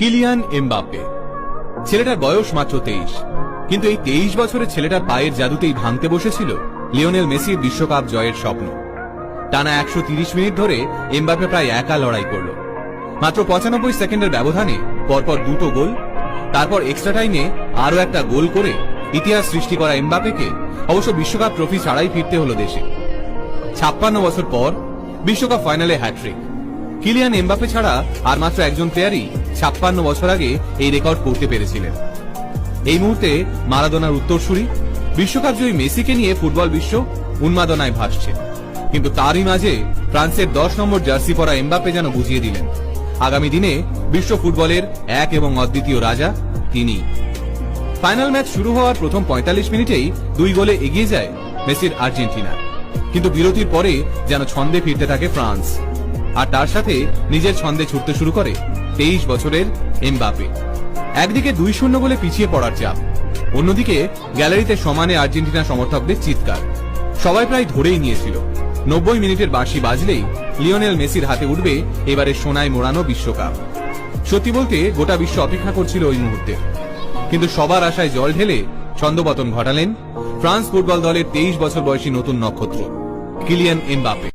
Kylian Mbappe. ছেলেটার বয়স মাত্র তেইশ। কিন্তু এই তেইশ বছরের ছেলেটার পায়ের জাদুতেই ভাঙতে বসেছিল লিওনেল মেসির বিশ্বকাপ জয়ের স্বপ্ন। টানা একশো মিনিট ধরে এমবাপ্পে প্রায় একা লড়াই করল। মাত্র পঁচানব্বই সেকেন্ডের ব্যবধানে পরপর দুটো গোল, তারপর এক্সট্রা টাইমে আরও একটা গোল করে ইতিহাস সৃষ্টি করা এমবাপ্পেকে অবশ্য বিশ্বকাপ ট্রফি ছাড়াই ফিরতে হলো দেশে। ছাপ্পান্ন বছর পর বিশ্বকাপ ফাইনালে হ্যাট্রিক কিলিয়ান এমবাপে ছাড়া আর মাত্র একজন প্লেয়ারই ছাপ্পান্ন বছর আগে এই রেকর্ড করতে পেরেছিলেন। এই মুহূর্তে মারাদোনার উত্তরসূরি, বিশ্বকাপ জয়ী মেসিকে নিয়ে ফুটবল বিশ্ব উন্মাদনায় ভাসছে। কিন্তু তারই মাঝে ফ্রান্সের দশ নম্বর জার্সি পরা এমবাপে যেন বুঝিয়ে দিলেন, আগামী দিনে বিশ্ব ফুটবলের এক এবং অদ্বিতীয় রাজা তিনি। ফাইনাল ম্যাচ শুরু হওয়ার প্রথম ৪৫ মিনিটেই দুই গোলে এগিয়ে যায় মেসির আর্জেন্টিনা। কিন্তু বিরতির পরে যেন ছন্দে ফিরতে থাকে ফ্রান্স। আর তার সাথে নিজের ছন্দে ছুটতে শুরু করে তেইশ বছরের এমবাপে একদিকে দুই শূন্য গোলে পিছিয়ে পড়ার চাপ, অন্যদিকে গ্যালারিতে সমানে আর্জেন্টিনা সমর্থকদের চিৎকার। সবাই প্রায় ধরেই নিয়েছিল, নব্বই মিনিটের বাঁশি বাজলেই লিওনেল মেসির হাতে উঠবে এবারে সোনায় মোড়ানো বিশ্বকাপ। সত্যি বলতে, গোটা বিশ্ব অপেক্ষা করছিল ওই মুহূর্তে। কিন্তু সবার আশায় জল ঢেলে ছন্দপতন ঘটালেন ফ্রান্স ফুটবল দলের তেইশ বছর বয়সী নতুন নক্ষত্র, কিলিয়ান এমবাপে